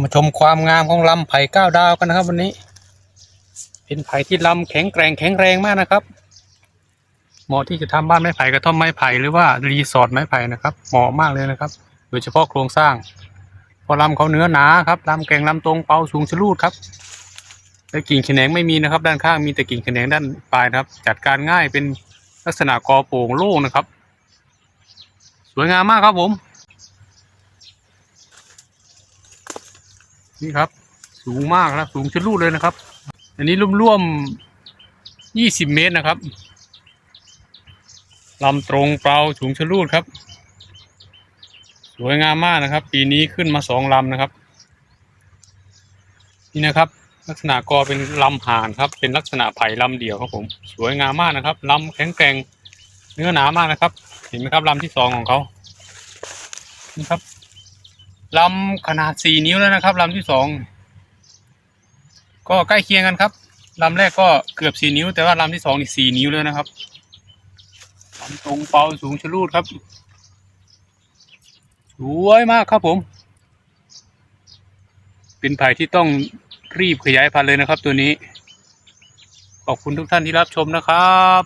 มาชมความงามของลำไผ่ก้าวดาวกันนะครับ วันนี้ เป็นไผ่ที่ลำแข็งแกร่งแข็งแรงมากนะครับเหมาะที่จะทำบ้านไม้ไผ่กระท่อมไม้ไผ่หรือว่ารีสอร์ทไม้ไผ่นะครับเหมาะมากเลยนะครับ โดยเฉพาะโครงสร้างเพราะลำเขาเนื้อหนาครับลำแกร่งลำตรงเปาสูงชะลูดครับและกิ่งแขนงไม่มีนะครับ ด้านข้างมีแต่กิ่งแขนงด้านปลายนะครับ จัดการง่ายเป็นลักษณะกอโปร่งโล่งนะครับ สวยงามมากครับผม นี่ครับ สูงมากนะสูงชะลูดเลยนะครับ อันนี้ร่วมๆยี่สิบเมตรนะครับลำตรงเปล่าสูงชะลูดครับ สวยงามมากนะครับ ปีนี้ขึ้นมาสองลำนะครับ นี่นะครับ ลักษณะกอเป็นลำห่านครับ เป็นลักษณะไผ่ลำเดี่ยวครับผม สวยงามมากนะครับลำแข็งแกร่งเนื้อหนามากนะครับ เห็นไหมครับลำที่สองของเขานี่ครับ ลำขนาดสี่นิ้วแล้วนะครับลำที่สองก็ใกล้เคียงกันครับลำแรกก็เกือบสี่นิ้ว แต่ว่าลำที่สองนี่สี่นิ้วแล้วนะครับลำตรงเปาสูงชะลูดครับสวยมากครับผม เป็นไผ่ที่ต้องรีบขยายพันธุ์เลยนะครับ ตัวนี้ ขอบคุณทุกท่านที่รับชมนะครับ